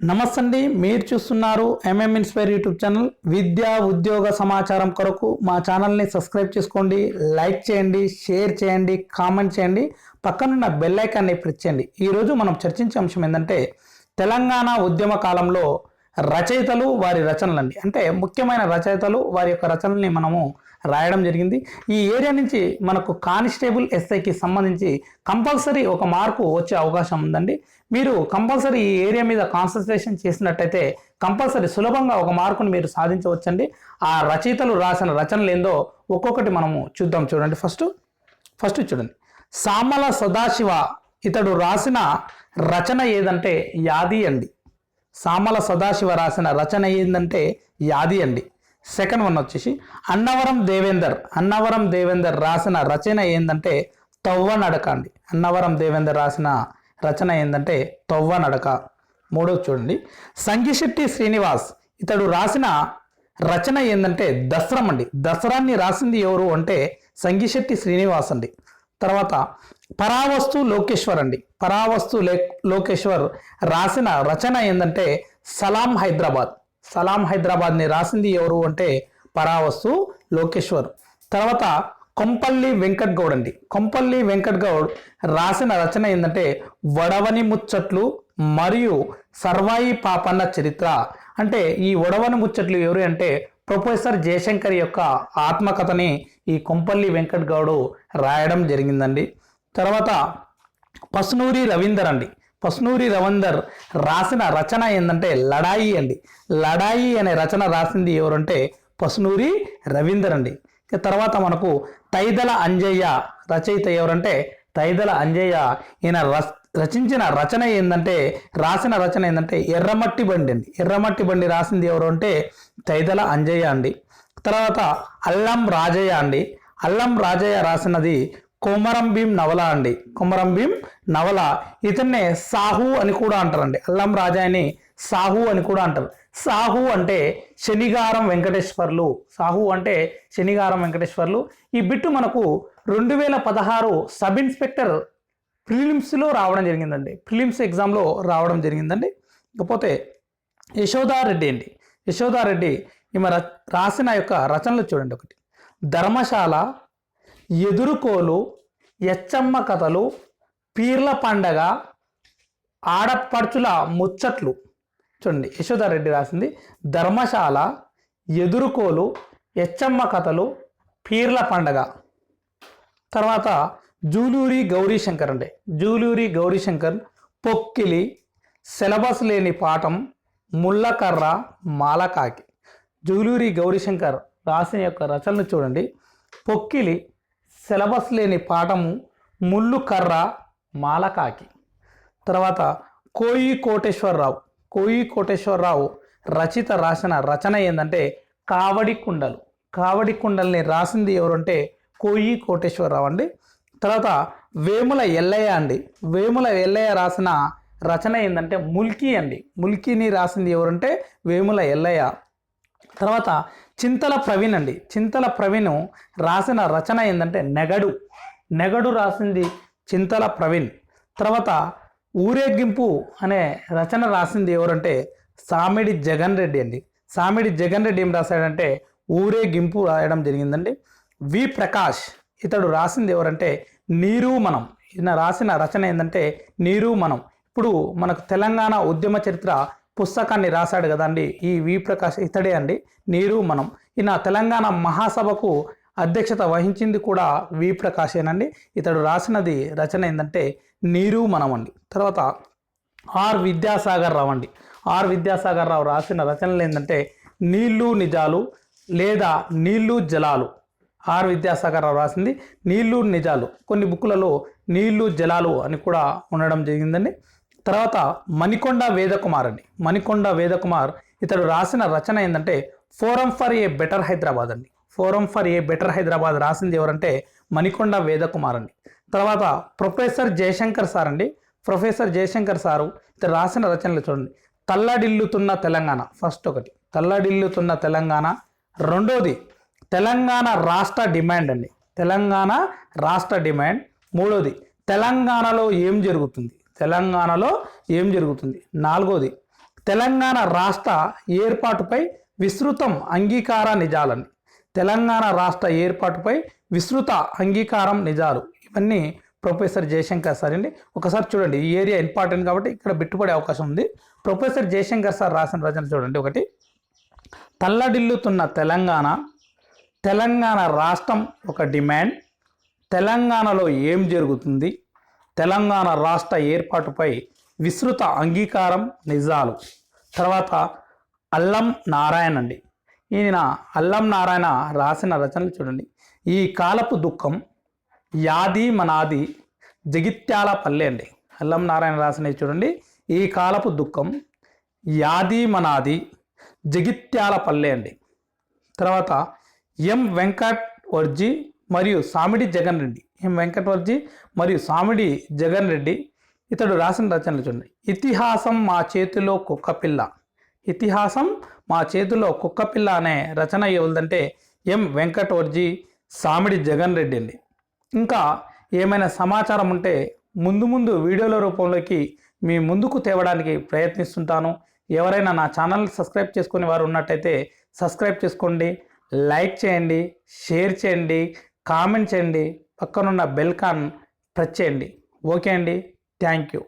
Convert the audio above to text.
నమస్తే అండి మీరు చూస్తున్నారు ఎంఎం ఇన్స్పైర్ యూట్యూబ్ ఛానల్ విద్యా ఉద్యోగ సమాచారం కొరకు మా ఛానల్ని సబ్స్క్రైబ్ చేసుకోండి. లైక్ చేయండి షేర్ చేయండి కామెంట్ చేయండి. పక్కనున్న బెల్ ఐకాన్ని ప్రెస్ చేయండి. ఈరోజు మనం చర్చించే అంశం ఏంటంటే తెలంగాణ ఉద్యమ కాలంలో రచయితలు వారి రచనలండి. అంటే ముఖ్యమైన రచయితలు వారి యొక్క రచనల్ని మనము రాయడం జరిగింది. ఈ ఏరియా నుంచి మనకు కానిస్టేబుల్ ఎస్ఐకి సంబంధించి కంపల్సరీ ఒక మార్కు వచ్చే అవకాశం ఉందండి. మీరు కంపల్సరీ ఈ ఏరియా మీద కాన్సన్ట్రేషన్ చేసినట్టయితే కంపల్సరీ సులభంగా ఒక మార్కును మీరు సాధించవచ్చండి. ఆ రచయితలు రాసిన రచనలు ఏందో ఒక్కొక్కటి మనము చూద్దాం చూడండి. ఫస్ట్ ఫస్ట్ చూడండి. సామల సదాశివ ఇతడు రాసిన రచన ఏదంటే యాది అండి. సామల సదాశివ రాసిన రచన ఏంటంటే యాది అండి. సెకండ్ వన్ వచ్చేసి అన్నవరం దేవేందర్. అన్నవరం దేవేందర్ రాసిన రచన ఏంటంటే తవ్వ నడక అండి. అన్నవరం దేవేందర్ రాసిన రచన ఏంటంటే తవ్వ నడక. మూడోది చూడండి. సంగిశెట్టి శ్రీనివాస్ ఇతడు రాసిన రచన ఏంటంటే దసరం అండి. దసరాన్ని రాసింది ఎవరు అంటే సంగిశెట్టి శ్రీనివాస్ అండి. తర్వాత పరావస్తు లోకేశ్వర్ అండి. పరావస్తు లే లోకేశ్వర్ రాసిన రచన ఏంటంటే సలాం హైదరాబాద్. సలాం హైదరాబాద్ని రాసింది ఎవరు అంటే పరావస్తు లోకేశ్వర్. తర్వాత కొంపల్లి వెంకట్ గౌడ్ అండి. కొంపల్లి వెంకట్ గౌడ్ రాసిన రచన ఏంటంటే వడవని ముచ్చట్లు మరియు సర్వాయి పాపన్న చరిత్ర. అంటే ఈ వడవని ముచ్చట్లు ఎవరు అంటే ప్రొఫెసర్ జయశంకర్ యొక్క ఆత్మకథని ఈ కొంపల్లి వెంకట్ గౌడు రాయడం జరిగిందండి. తర్వాత పసునూరి రవీందర్ అండి. పస్నూరి రవందర్ రాసిన రచన ఏంటంటే లడాయి అండి. లడాయి అనే రచన రాసింది ఎవరంటే పస్నూరి రవీందర్ అండి. తర్వాత మనకు తైదల అంజయ్య రచయిత ఎవరంటే తైదల అంజయ్య. ఈయన రచించిన రచన ఏంటంటే రాసిన రచన ఏంటంటే ఎర్రమట్టి బండి అండి. ఎర్రమట్టి బండి రాసింది ఎవరు అంటే తైదల అంజయ్య అండి. తర్వాత అల్లం రాజయ్య అండి. అల్లం రాజయ్య రాసినది కొమరం భీం నవల అండి. కొమరం భీం నవల. ఇతన్నే సాహు అని కూడా అంటారండి. అల్లం రాజాయని సాహు అని కూడా అంటారు. సాహు అంటే శనిగారం వెంకటేశ్వర్లు. సాహు అంటే శనిగారం వెంకటేశ్వర్లు. ఈ బిట్టు మనకు రెండు వేల పదహారు సబ్ ఇన్స్పెక్టర్ ప్రిలిమ్స్లో రావడం జరిగిందండి. ప్రిలిమ్స్ ఎగ్జామ్లో రావడం జరిగిందండి. ఇకపోతే యశోదారెడ్డి అండి. యశోదారెడ్డి ఈమె రాసిన యొక్క రచనలు చూడండి ఒకటి. ధర్మశాల ఎదురుకోలు ఎచ్చమ్మ కథలు పీర్ల పండగ ఆడపడుచుల ముచ్చట్లు. చూడండి యశోదారెడ్డి రాసింది ధర్మశాల ఎదురుకోలు ఎచ్చమ్మ కథలు పీర్ల పండగ. తర్వాత జూలూరి గౌరీశంకర్ అండి. జూలూరి గౌరీశంకర్ పొక్కిలి సిలబస్ లేని పాఠం ముళ్ళకర్ర మాలకాకి. జూలూరి గౌరీశంకర్ రాసిన యొక్క రచనలు చూడండి. పొక్కిలి సిలబస్ లేని పాఠము ముళ్ళు కర్ర మాలకాకి. తర్వాత కోయి కోటేశ్వరరావు కోయి కోటేశ్వరరావు రచిత రాసిన రచన ఏంటంటే కావడి కుండలు. కావడి కుండల్ని రాసింది ఎవరంటే కోయి కోటేశ్వరరావు అండి. తర్వాత వేముల ఎల్లయ్య అండి. వేముల ఎల్లయ్య రాసిన రచన ఏంటంటే ముల్కీ అండి. ముల్కీని రాసింది ఎవరంటే వేముల ఎల్లయ్య. తర్వాత చింతల ప్రవీణ్ అండి. చింతల ప్రవీణ్ రాసిన రచన ఏంటంటే నెగడు. నెగడు రాసింది చింతల ప్రవీణ్. తర్వాత ఊరేగింపు అనే రచన రాసింది ఎవరంటే సామిడి జగన్ రెడ్డి అండి. సామిడి జగన్ రెడ్డి ఏం రాశాడంటే ఊరేగింపు రాయడం జరిగిందండి. వి ప్రకాష్ ఇతడు రాసింది ఎవరంటే నీరు మనం ఈయన రాసిన రచన ఏంటంటే నీరు మనం ఇప్పుడు మనకు తెలంగాణ ఉద్యమ చరిత్ర పుస్తకాన్ని రాశాడు కదండి. ఈ వి ప్రకాష్ ఇతడే అండి. నీరు మనం. ఈయన తెలంగాణ మహాసభకు అధ్యక్షత వహించింది కూడా వి ప్రకాశేనండి ఇతడు రాసినది రచన ఏంటంటే నీరు మనం అండి. తర్వాత ఆర్ విద్యాసాగర్ రావు అండి. ఆర్ విద్యాసాగర్ రావు రాసిన రచనలు ఏంటంటే నీళ్ళు నిజాలు లేదా నీళ్ళు జలాలు. ఆర్ విద్యాసాగర్ రావు రాసింది నీళ్ళు నిజాలు. కొన్ని బుక్కులలో నీళ్ళు జలాలు అని కూడా ఉండడం జరిగిందండి. తర్వాత మణికొండ వేదకుమార్ అండి మణికొండ వేదకుమార్ ఇతడు రాసిన రచన ఏంటంటే forum for a better Hyderabad అండి. Forum for a better Hyderabad రాసింది ఎవరంటే మణికొండ వేదకుమార్ అండి తర్వాత ప్రొఫెసర్ జయశంకర్ సార్ అండి. ప్రొఫెసర్ జయశంకర్ సారు ఇతడు రాసిన రచనలు చూడండి. తల్లడిల్లుతున్న తెలంగాణ ఫస్ట్ ఒకటి. తల్లడిల్లుతున్న తెలంగాణ రెండోది తెలంగాణ రాష్ట్ర డిమాండ్ అండి. తెలంగాణ రాష్ట్ర డిమాండ్ మూడోది తెలంగాణలో ఏం జరుగుతుంది? తెలంగాణలో ఏం జరుగుతుంది? నాలుగోది తెలంగాణ రాష్ట్ర ఏర్పాటుపై విస్తృతం అంగీకార నిజాలని. తెలంగాణ రాష్ట్ర ఏర్పాటుపై విస్తృత అంగీకారం నిజాలు. ఇవన్నీ ప్రొఫెసర్ జయశంకర్ సార్ అండి. ఒకసారి చూడండి ఈ ఏరియా ఇంపార్టెంట్ కాబట్టి ఇక్కడ బిట్టుపడే అవకాశం ఉంది. ప్రొఫెసర్ జయశంకర్ సార్ రాసిన రచన చూడండి ఒకటి. తల్లడిల్లుతున్న తెలంగాణ తెలంగాణ రాష్ట్రం ఒక డిమాండ్. తెలంగాణలో ఏం జరుగుతుంది? తెలంగాణ రాష్ట్ర ఏర్పాటుపై విస్తృత అంగీకారం నిజాలు. తర్వాత అల్లం నారాయణ అండి. ఈయన అల్లం నారాయణ రాసిన రచనలు చూడండి. ఈ కాలపు దుఃఖం యాది మనాది జగిత్యాల పల్లె అండి. అల్లం నారాయణ రాసినవి చూడండి. ఈ కాలపు దుఃఖం యాది మనాది జగిత్యాల పల్లె అండి. తర్వాత ఎం వెంకట్ వర్జీ మరియు సామిడి జగన్ రెడ్డి. ఎం మరియు సామిడి జగన్ రెడ్డి ఇతడు రాసిన రచనలు చూడండి. ఇతిహాసం మా చేతిలో కుక్కపిల్ల ఇతిహాసం మా చేతిలో కుక్కపిల్ల అనే రచన ఎవరిదంటే ఎం వెంకటవర్జీ సామిడి జగన్ రెడ్డి అండి. ఇంకా ఏమైనా సమాచారం ఉంటే ముందు ముందు వీడియోల రూపంలోకి మీ ముందుకు తేవడానికి ప్రయత్నిస్తుంటాను. ఎవరైనా నా ఛానల్ సబ్స్క్రైబ్ చేసుకునే వారు ఉన్నట్టయితే సబ్స్క్రైబ్ చేసుకోండి లైక్ చేయండి షేర్ చేయండి కామెంట్ చేయండి. పక్కనున్న బెల్కాన్ టచ్ ప్రెస్ చేయండి. ఓకే అండి. Thank you.